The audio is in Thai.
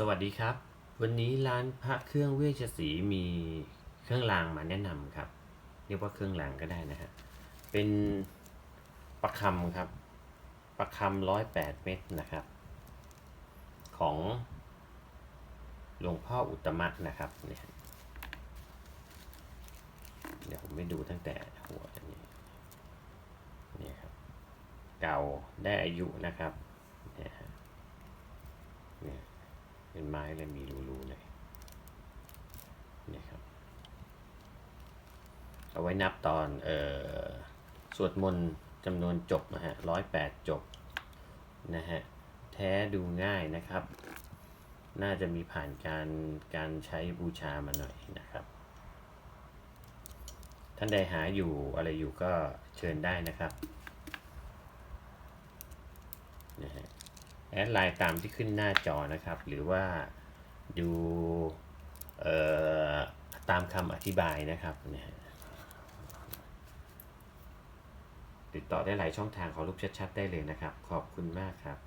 สวัสดีครับ วันนี้ร้านพระเครื่องเวชศรีมีเครื่องรางมาแนะนำครับ เรียกว่าเครื่องรางก็ได้นะฮะเป็นประคำครับประคำร้อยแปดเม็ดนะครับ ของหลวงพ่ออุตมะนะครับเนี่ยเดี๋ยวผมไม่ดูตั้งแต่หัวอันนี้เนี่ยครับ เก่าได้อายุนะครับเนี่ยฮะเนี่ย เป็นไม้เลยมีรูๆเลยเนี่ยครับเอาไว้นับตอนเอ่อสวดมนต์จำนวนจบนะฮะร้อยแปดจบนะฮะแท้ดูง่ายนะครับ น่าจะมีผ่านการการใช้บูชามาหน่อยนะครับ ท่านใดหาอยู่อะไรอยู่ก็เชิญได้นะครับนะฮะ แอดไลน์ตามที่ขึ้นหน้าจอนะครับ หรือว่าดูเอ่อตามคำอธิบายนะครับนะฮะติดต่อได้หลายช่องทางของรูปชัดๆได้เลยนะครับ ขอบคุณมากครับ